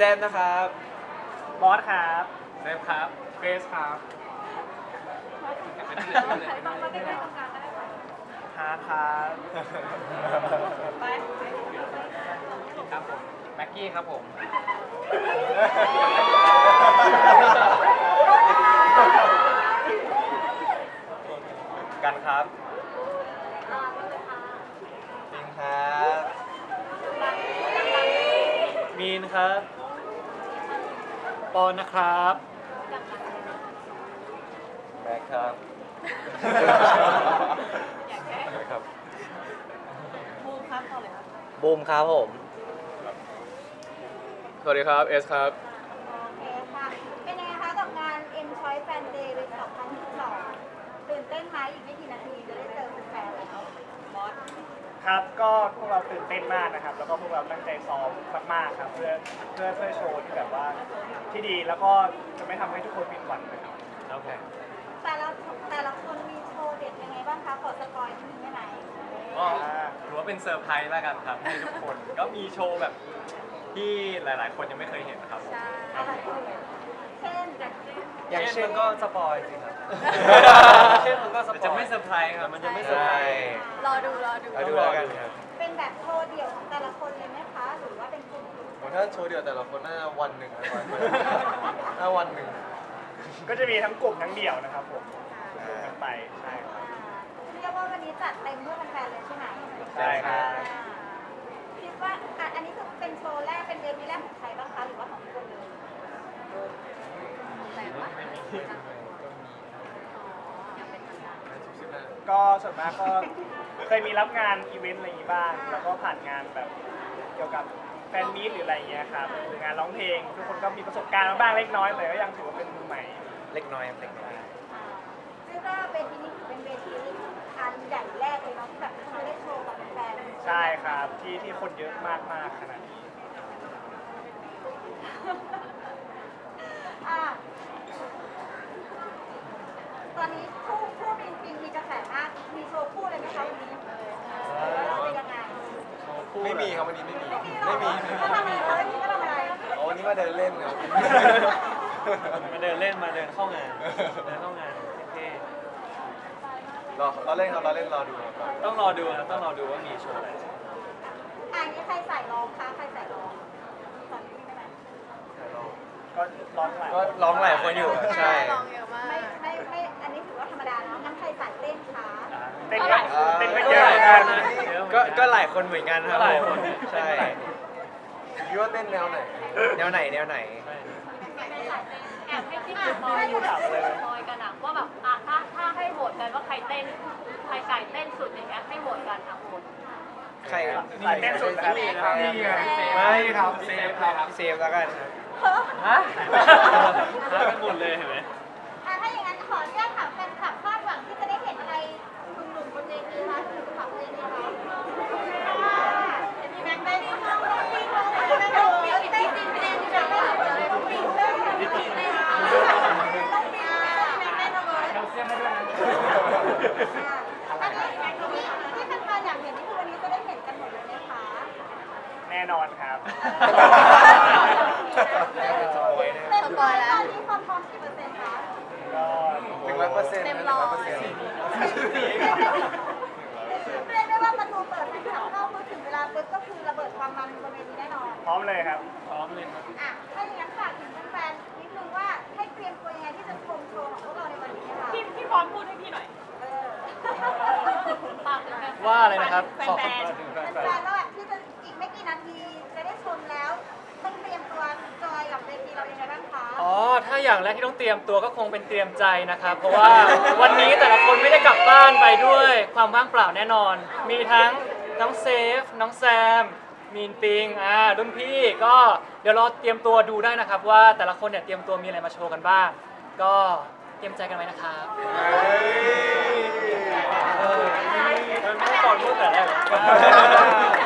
ซมนะครับบอสครับเซฟครับเกรซครับต้องมาใกล้ๆตรงกลางก็ได้ค่ะฮาร์ดครับไปครับผมแม็กกี้ครับผมกันครับอ่าไปเลยค่ะปิงครับมีนครับ ปอนนะครับแบ็คครับอยากแค่ครับบูมครับต่อเลยครับบูมครับผม สวัสดีครับเอสครับ โอเคค่ะ เป็นยังไงคะกับงาน Enjoy Fan Day ปี2022ตื่นเต้นไหมอีกไม่กี่นาทีจะได้เจอแฟนๆแล้วบอสครับก็พวกเราตื่นเต้นมากนะครับ แล้วก็พวกเราตั้งใจซ้อม มากๆครับเพื่อเพื่อเพื่อโชว์ที่แบบว่าที่ดีแล้วก็จะไม่ทำให้ทุกคนผิดหวังนะครับครับผมแต่ละแต่ละคนมีโชว์เด็ดยังไงบ้างคะขอสปอยนิดนึงได้ไหมก็ถือว่าเป็นเซอร์ไพรส์แล้วกันครับให้ทุกคนก็มีโชว์แบบที่หลาย ๆ คนยังไม่เคยเห็นนะครับผมอะไรเช่นอย่างเช่นมันก็สปอยสิครับ เช่นมันก็สปอย จะไม่เซอร์ไพรส์ครับ มันจะไม่เซอร์ไพรส์ รอดูรอดู เอาดูแล้วกันครับ เป็นแบบโชว์เดี่ยวของแต่ละคน ถ้าโชว์เดียวแต่ละคนน่าจะวันหนึ่งนะวันหนึ่งน่าวันหนึ่งก็จะมีทั้งกลุ่มทั้งเดี่ยวนะครับผมรวมกันไปใช่ครับ เรียกว่าวันนี้จัดเต็มเพื่อแฟนๆเลยใช่ไหมใช่ครับคิดว่าอะอันนี้คือเป็นโชว์แรกเป็นเดบิวต์แรกของใครบ้างคะหรือว่าของทุกคนเลยแต่ว่ายังเป็นทางการก็ส่วนมากก็ เคยมีรับงานอีเวนต์อะไรอย่างนี้บ้าง แล้วก็ผ่านงานแบบเกี่ยวกับแฟนมีตหรืออะไรอย่างเงี้ยครับหรืองานร้องเพลง ทุกคนก็มีประสบการณ์มาบ้างเล็กน้อยแต่ก็ยังถือว่าเป็นมือใหม่ เล็กน้อยครับเล็กน้อยซึ่งก็เวทีนี้ถือเป็นเวทีอันใหญ่แรกเลยเนาะที่แบบเราได้โชว์กับแฟนๆใช่ครับที่ที่คนเยอะมากมากๆขนาดนี้ อะตอนนี้คู่คู่ปิงปิงมีกระแสมาก มีโชว์คู่เลยไหมคะวันนี้แล้วเราเป็นยังไง ไม่มีครับวันนี้ไม่มีไม่มีไม่มีก็ทำอะไรคะวันนี้ก็ทำอะไรอ๋อวันนี้มาเดินเล่นครับ มาเดินเล่นมาเดินเข้างานเดินเข้างานเท่รอเราเล่นครับเราเล่นรอดูครับๆต้องรอดูครับต้องรอดูว่ามีโชว์อะไรอะอันนี้ใครใส่รองคะใครใส่รองสอนพี่ได้ไหมก็ร้องหลายก็ร้องหลายคนอยู่ใช่ไม่ไม่ไม่อันนี้ถือว่าธรรมดาเนาะงั้นใครใส่เต้นคะ เต้นกันเต้นกันเยอะเหมือนกัน ก็ก็หลายคนเหมือนกันครับก็หลายผคนมใช่คิดว่าเต้นแนวไหน แนวไหนแนวไหน แอบให้พี่สปอยสปอยกันอะว่าแบบอะถ้าถ้าให้โหวตกันว่าใครเต้นใครไก่เต้นสุดอย่างเงี้ยให้โหวตกันอะโหวตใครใส่เต้นสุดแล้วนี่ไงไม่ครับเซฟครับเซฟแล้วกันครับฮะฮะกันหมดเลยเห็นไหม อันนี้ที่ที่แฟนๆอยากเห็นนี่คือวันนี้จะได้เห็นกันหมดเลยไหมคะแน่นอนครับ เต็มร้อยแล้วตอนนี้ความพร้อมกี่เปอร์เซ็นต์คะก็หนึ่งร้อยเปอร์เซ็นต์เต็มนะร้อยเปอร์เซ็นต์เรียกได้ว่าประตูเปิดแฟนคลับเข้าคือถึงเวลาปุ๊บก็คือระเบิดความมันบนเวทีแน่นอน พร้อมเลยครับ พร้อมเลยครับอะถ้าอย่างนั้นฝากถึงแฟนๆนิดนึงว่าให้เตรียมตัวยังไงที่จะชมโชว์ของพวกเราในวันนี้ค่ะพี่พี่พร้อมพูดให้พี่หน่อย ว่าอะไรนะครับแฟนขอแฟนแฟนๆก็แบบที่จะอีกไม่กี่นาทีจะได้ชมแล้วต้องเตรียมตัวจอยกับเวทีเรายังไงบ้างคะอ๋อ ถ้าอย่างแรกที่ต้องเตรียมตัวก็คงเป็นเตรียมใจนะครับ เพราะว่าวันนี้แต่ละคนไม่ได้กลับบ้านไปด้วยความว่างเปล่าแน่นอน มีทั้งน้องเซฟ น้องแซม มีนปิง อ่า รุ่นพี่ ก็เดี๋ยวรอเตรียมตัวดูได้นะครับ ว่าแต่ละคนเนี่ยเตรียมตัวมีอะไรมาโชว์กันบ้าง ก็เตรียมใจกันไว้นะครับ Yeah.